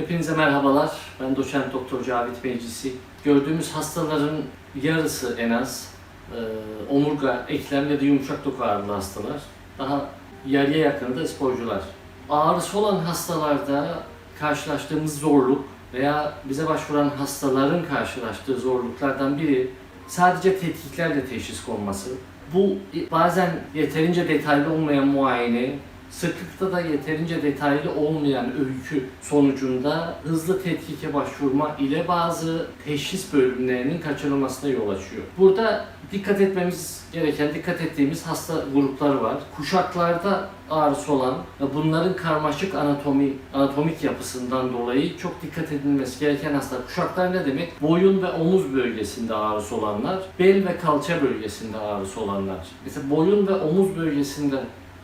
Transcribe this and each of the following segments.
Hepinize merhabalar. Ben doçent doktor Cavit Meclisi. Gördüğümüz hastaların yarısı en az e, omurga, eklem ya da yumuşak doku ağrılı hastalar. Daha yarıya yakını da sporcular. Ağrısı olan hastalarda karşılaştığımız zorluk veya bize başvuran hastaların karşılaştığı zorluklardan biri sadece tetkiklerle teşhis konması. Bu bazen yeterince detaylı olmayan muayene, sıklıkta da yeterince detaylı olmayan öykü sonucunda hızlı tetkike başvurma ile bazı teşhis bölümlerinin kaçırılmasına yol açıyor. Burada dikkat etmemiz gereken, dikkat ettiğimiz hasta grupları var. Kuşaklarda ağrısı olan ve bunların karmaşık anatomi, anatomik yapısından dolayı çok dikkat edilmesi gereken hastalar. Kuşaklar ne demek? Boyun ve omuz bölgesinde ağrısı olanlar, bel ve kalça bölgesinde ağrısı olanlar. Mesela boyun ve omuz bölgesinde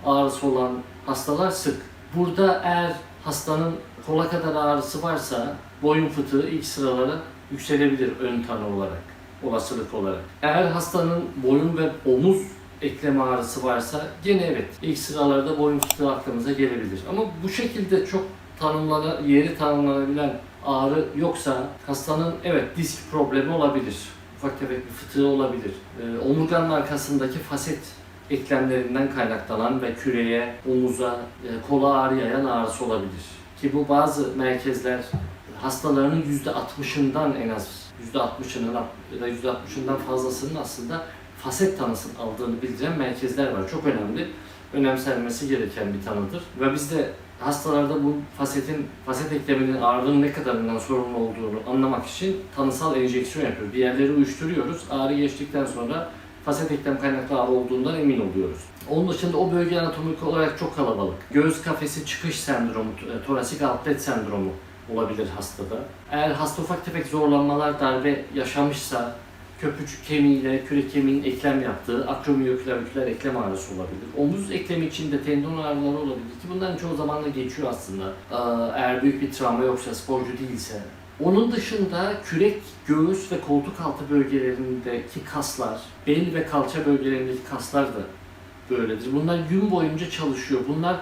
ağrısı olan hastalar sık. Burada eğer hastanın kola kadar ağrısı varsa boyun fıtığı ilk sıralara yükselebilir ön tanı olarak, olasılık olarak. Eğer hastanın boyun ve omuz eklem ağrısı varsa gene evet ilk sıralarda boyun fıtığı aklımıza gelebilir. Ama bu şekilde çok tanımlana, yeri tanımlanabilen ağrı yoksa hastanın evet disk problemi olabilir. Ufak tefek bir fıtığı olabilir. Ee, omurganın arkasındaki faset eklemlerinden kaynaklanan ve küreye, omuza, e, kola ağrı yayan ağrısı olabilir. Ki bu bazı merkezler hastalarının %60'ından en az %60'ının ya da %60'ından fazlasının aslında faset tanısını aldığını bildiren merkezler var. Çok önemli. Önemsenmesi gereken bir tanıdır. Ve biz de hastalarda bu fasetin, faset ekleminin ağrının ne kadarından sorumlu olduğunu anlamak için tanısal enjeksiyon yapıyoruz. Bir yerleri uyuşturuyoruz. Ağrı geçtikten sonra faset eklem kaynaklı ağrı olduğundan emin oluyoruz. Onun dışında o bölge anatomik olarak çok kalabalık. Göğüs kafesi çıkış sendromu, e, torasik outlet sendromu olabilir hastada. Eğer hasta ufak tefek zorlanmalar, darbe yaşamışsa köprücük kemiğiyle kürek kemiğin eklem yaptığı akromiyoklaviküler eklem ağrısı olabilir. Omuz eklemi içinde tendon ağrıları olabilir ki bunların çoğu zaman da geçiyor aslında. Eğer büyük bir travma yoksa, sporcu değilse. Onun dışında kürek, göğüs ve koltuk altı bölgelerindeki kaslar, bel ve kalça bölgelerindeki kaslar da böyledir. Bunlar gün boyunca çalışıyor. Bunlar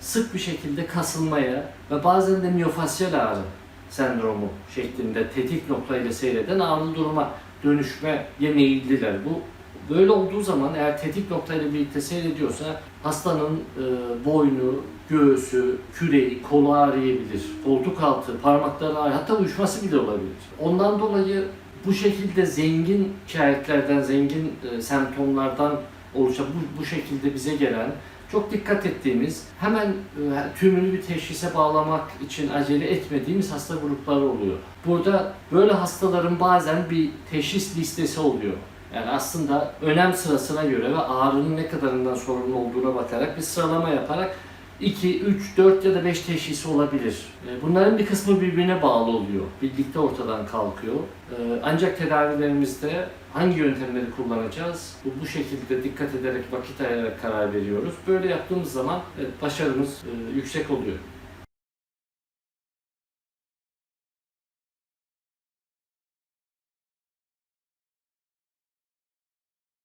sık bir şekilde kasılmaya ve bazen de miyofasyal ağrı sendromu şeklinde tetik noktayla seyreden ağrılı duruma dönüşmeye meyilliler. Bu böyle olduğu zaman eğer tetik noktayla birlikte seyrediyorsa hastanın e, boynu, göğsü, küreği, kolu ağrıyabilir. Koltuk altı, parmakları ağrı, hatta uyuşması bile olabilir. Ondan dolayı bu şekilde zengin şikayetlerden, zengin e, semptomlardan oluşan bu, bu şekilde bize gelen çok dikkat ettiğimiz, hemen e, tümünü bir teşhise bağlamak için acele etmediğimiz hasta grupları oluyor. Burada böyle hastaların bazen bir teşhis listesi oluyor. Yani aslında önem sırasına göre ve ağrının ne kadarından sorumlu olduğuna bakarak bir sıralama yaparak 2, 3, 4 ya da 5 teşhisi olabilir. E, Bunların bir kısmı birbirine bağlı oluyor. Birlikte ortadan kalkıyor. E, Ancak tedavilerimizde hangi yöntemleri kullanacağız? Bu, şekilde dikkat ederek, vakit ayırarak karar veriyoruz. Böyle yaptığımız zaman başarımız e, yüksek oluyor.